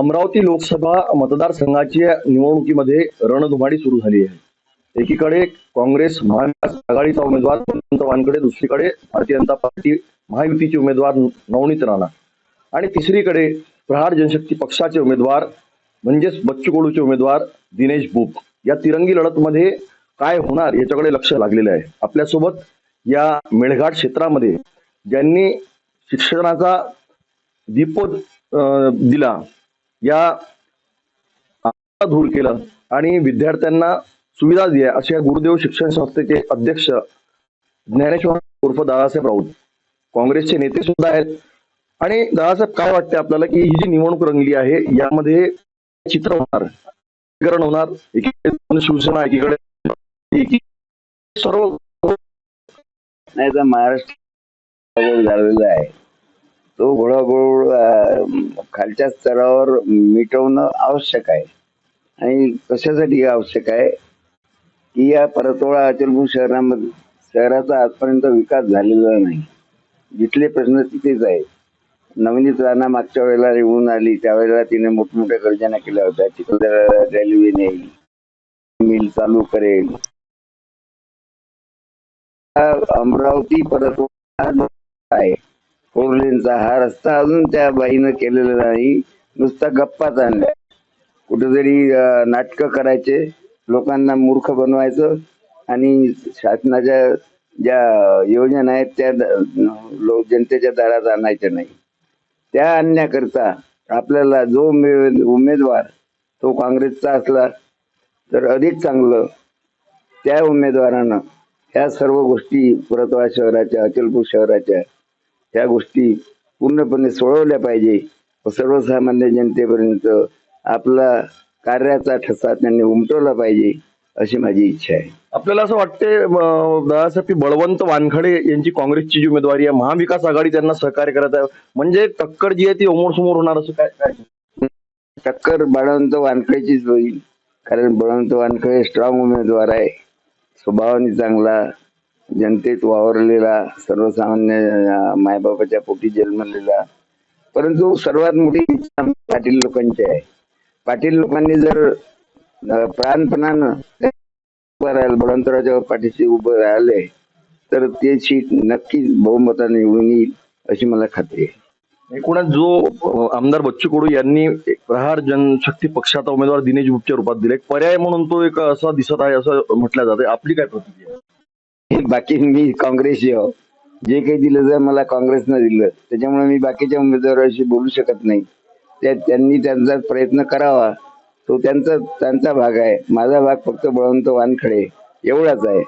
अमरावती लोकसभा मतदारसंघाची निवडणुकीमध्ये रणधुमाडी सुरू झाली आहे. एकीकडे काँग्रेस महाविकास आघाडीचा उमेदवार वसंत वानकडे दुसरीकडे भारतीय जनता पार्टी महायुतीचे उमेदवार नवनीत राणा. आणि तिसरीकडे प्रहार जनशक्ती पक्षाचे उमेदवार म्हणजेच बच्चू कडूचे उमेदवार दिनेश बुक या तिरंगी लढतमध्ये काय होणार याच्याकडे लक्ष लागलेलं आहे. आपल्यासोबत या मेळघाट क्षेत्रामध्ये ज्यांनी शिक्षणाचा दीपोद दिला या धूर केलं आणि विद्यार्थ्यांना सुविधा दिल्या अशा गुरुदेव शिक्षण संस्थेचे अध्यक्ष ज्ञानेश्वर उर्फ दादासाहेब राऊत. काँग्रेसचे नेते सुद्धा आहेत. आणि दादासाहेब काय वाटते आपल्याला की ही जी निवडणूक रंगली आहे यामध्ये चित्र होणार एकीकरण होणार एकीकडे शिवसेना एकीकडे एकी- सर्व नाही तर महाराष्ट्र झालेला आहे. तो गोळागोळ खालच्या स्तरावर मिटवणं आवश्यक आहे. आणि कशासाठी आवश्यक आहे? की या परतोळा अचलपूर शहरामध्ये शहराचा आजपर्यंत विकास झालेला नाही. जिथले प्रश्न तिथेच आहेत. नवनीत राणा मागच्या वेळेला निवडून आली त्यावेळेला तिने मोठमोठ्या गर्जना केल्या होत्या. चिखलदरा रेल्वे नेईल मिल चालू करेल. हा अमरावती परत आहे. फोरलेनचा हा रस्ता अजून त्या बाईनं केलेला नाही. नुसता गप्पाच आणल्या कुठेतरी नाटकं करायचे. लोकांना मूर्ख बनवायचं. आणि शासनाच्या ज्या योजना आहेत त्या लोक जनतेच्या दारात आणायच्या नाही. त्या आणण्याकरता आपल्याला जो उमेदवार तो काँग्रेसचा असला तर अधिक चांगलं त्या उमेदवारानं ह्या सर्व गोष्टी पुरतवा शहराच्या अचलपूर शहराच्या ह्या गोष्टी पूर्णपणे सोडवल्या पाहिजे. व सर्वसामान्य जनतेपर्यंत आपला कार्याचा ठसा त्यांनी उमटवला पाहिजे अशी माझी इच्छा आहे. आपल्याला असं वाटते दादासाहेब बळवंत वानखडे यांची काँग्रेसची जी उमेदवारी आहे महाविकास आघाडी त्यांना सहकार्य करत आहे. म्हणजे टक्कर जी आहे ती समोर समोर होणार असं काय काय? टक्कर बळवंत वानखेचीच होईल. कारण बळवंत वानखळे स्ट्रॉंग उमेदवार आहे. स्वभावाने चांगला जनतेत वावरलेला सर्वसामान्य मायबापाच्या पोटी जन्मलेला परंतु सर्वात मोठी इच्छा पाटील लोकांची आहे. पाटील लोकांनी जर प्राणपणानं उभं राहिलं बळवंतरावच्या पाठीशी उभं राहिले तर ते सीट नक्कीच बहुमताने निवडून येईल अशी मला खात्री आहे. एकूणच जो आमदार बच्चू कडू यांनी प्रहार जनशक्ती पक्षाचा उमेदवार दिनेश गुप्तच्या रूपात दिले. एक पर्याय म्हणून तो एक असा दिसत आहे असं म्हटलं जाते आपली काय प्रतिक्रिया? बाकी मी काँग्रेसची हो. जे काही दिलं जर मला काँग्रेसनं दिलं त्याच्यामुळे मी बाकीच्या उमेदवाराशी बोलू शकत नाही. त्या त्यांनी त्यांचा प्रयत्न करावा. तो त्यांचा त्यांचा भाग आहे. माझा भाग फक्त बळवंत वानखडे एवढाच आहे.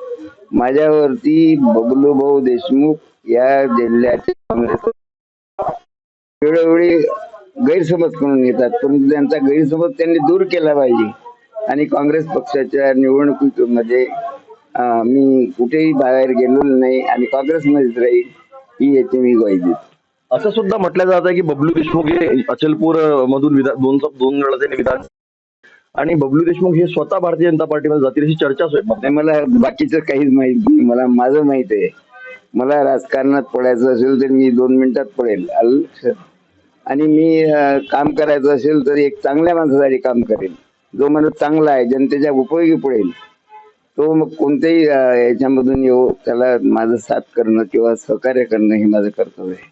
माझ्यावरती बबलू भाऊ देशमुख या जिल्ह्याचे वेळोवेळी गैरसमज करून येतात. परंतु त्यांचा गैरसमज त्यांनी दूर केला पाहिजे. आणि काँग्रेस पक्षाच्या निवडणुकीमध्ये म्हणजे मी कुठेही बाहेर गेलेलो नाही आणि काँग्रेसमध्येच राहील ही याची मी ग्वाही देतो. असं सुद्धा म्हटलं जात आहे की बबलू देशमुख हे अचलपूर मधून विधान दोन दोन वेळा त्यांनी विधान आणि बबलू देशमुख हे स्वतः भारतीय जनता पार्टीमध्ये जातील अशी चर्चा नाही मला बाकीचं काहीच माहीत नाही. मला माझं माहीत आहे. मला राजकारणात पडायचं असेल तर मी दोन मिनिटात पडेल? आणि मी काम करायचं असेल तर एक चांगल्या माणसासाठी काम करेल जो माणूस चांगला आहे जनतेच्या उपयोगी पडेल. तो मग कोणत्याही याच्यामधून येऊ त्याला माझं साथ करणं किंवा सहकार्य करणं हे माझं कर्तव्य आहे.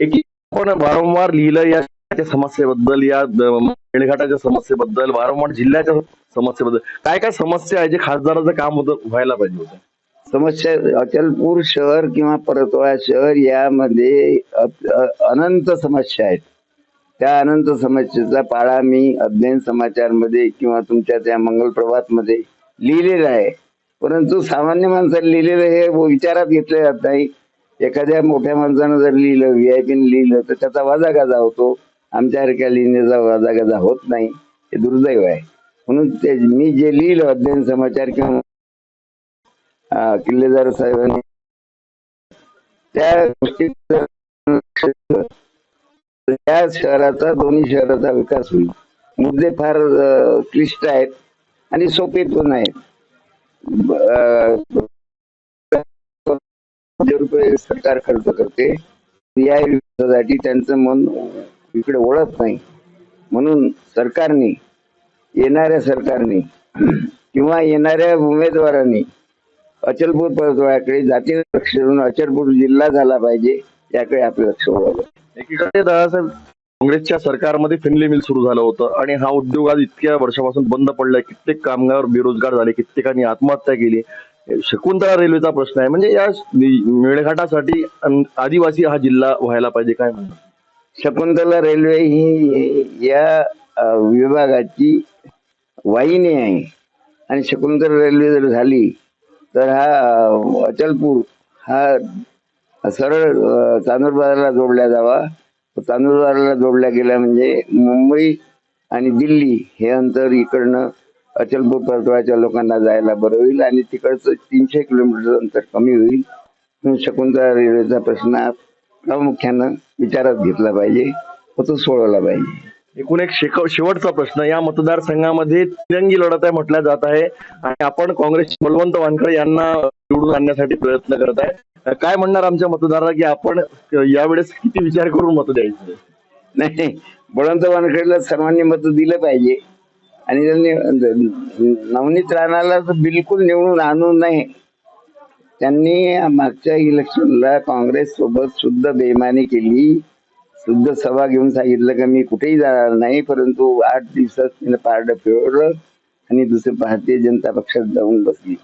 एकी आपण वारंवार लिहिलं या समस्येबद्दल या मेळघाटाच्या समस्येबद्दल वारंवार जिल्ह्याच्या समस्येबद्दल काय काय समस्या आहे जे खासदाराचं काम होतं व्हायला पाहिजे होतं? समस्या अचलपूर शहर किंवा परतवाडा शहर यामध्ये अनंत समस्या आहेत. त्या अनंत समस्येचा पाळा मी अध्ययन समाचारमध्ये किंवा तुमच्या त्या मंगल प्रभातमध्ये लिहिलेलं आहे. परंतु सामान्य माणसाने लिहिलेलं हे विचारात घेतलं जात नाही. एखाद्या मोठ्या माणसानं जर लिहिलं व्ही आय पीने लिहिलं तर त्याचा वाजागाजा होतो. आमच्यासारख्या लिहिण्याचा वाजागाजा होत नाही. हे दुर्दैव आहे. म्हणून ते मी जे लिहिलं अध्ययन समाचार किंवा किल्लेदार साहेबांनी त्या गोष्टी त्या शहराचा दोन्ही शहराचा विकास होईल. मुद्दे फार क्लिष्ट आहेत. आणि सोपे पण आहेत रुपये सरकार खर्च करते. या विकासासाठी त्यांचं मन इकडे वळत नाही. म्हणून सरकारने येणाऱ्या सरकारने किंवा येणाऱ्या उमेदवारांनी अचलपूर पर्वतवाड्याकडे जाती लक्ष देऊन अचलपूर जिल्हा झाला पाहिजे याकडे आपलं लक्ष वळावं. एकीकडे दादासाहेब काँग्रेसच्या सरकारमध्ये फिनली मिल सुरू झालं होतं आणि हा उद्योग आज इतक्या वर्षापासून बंद पडलाय. कित्येक कामगार बेरोजगार झाले कित्येकांनी आत्महत्या केली. शकुंतला रेल्वेचा प्रश्न आहे. म्हणजे या मेळघाटासाठी अन- आदिवासी हा जिल्हा व्हायला पाहिजे काय म्हणतात? शकुंतला रेल्वे ही या विभागाची वाहिनी आहे. आणि शकुंतला रेल्वे जर झाली तर हा अचलपूर हा सरळ चांदूर बाजारला जोडला जावा. चांदूरबाजारला जोडला गेला म्हणजे मुंबई आणि दिल्ली हे अंतर इकडनं अचलपूर परतवाच्या लोकांना जायला बरं होईल आणि तिकडचं तीनशे किलोमीटर अंतर कमी होईल. शकुंतला रेल्वेचा प्रश्न प्रामुख्यानं विचारात घेतला पाहिजे व तो सोडवला पाहिजे. एकूण एक शेवटचा प्रश्न या मतदारसंघामध्ये तिरंगी लढत आहे म्हटल्या जात आहे. आणि आपण काँग्रेस बलवंत वानखडे यांना निवडून आणण्यासाठी प्रयत्न करत आहे. काय म्हणणार आमच्या मतदाराला की आपण यावेळेस किती विचार करून मत द्यायचं? नाही बळवंत वानखेडेला सर्वांनी मत दिलं पाहिजे. आणि त्यांनी नवनीत राणाला बिलकुल निवडून आणू नये. त्यांनी मागच्या इलेक्शनला काँग्रेस सोबत सुद्धा बेमानी केली. शुद्ध सभा घेऊन सांगितलं की मी कुठेही जाणार नाही परंतु आठ दिवसात तिने पारडं फिरवलं आणि दुसरं भारतीय जनता पक्षात जाऊन बसली.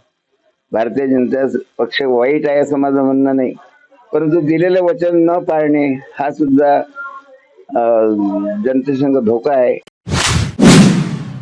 भारतीय जनता पक्ष वाईट आहे असं माझं म्हणणं नाही परंतु दिलेलं वचन न पाळणे हा सुद्धा जनतेसंग धोका आहे.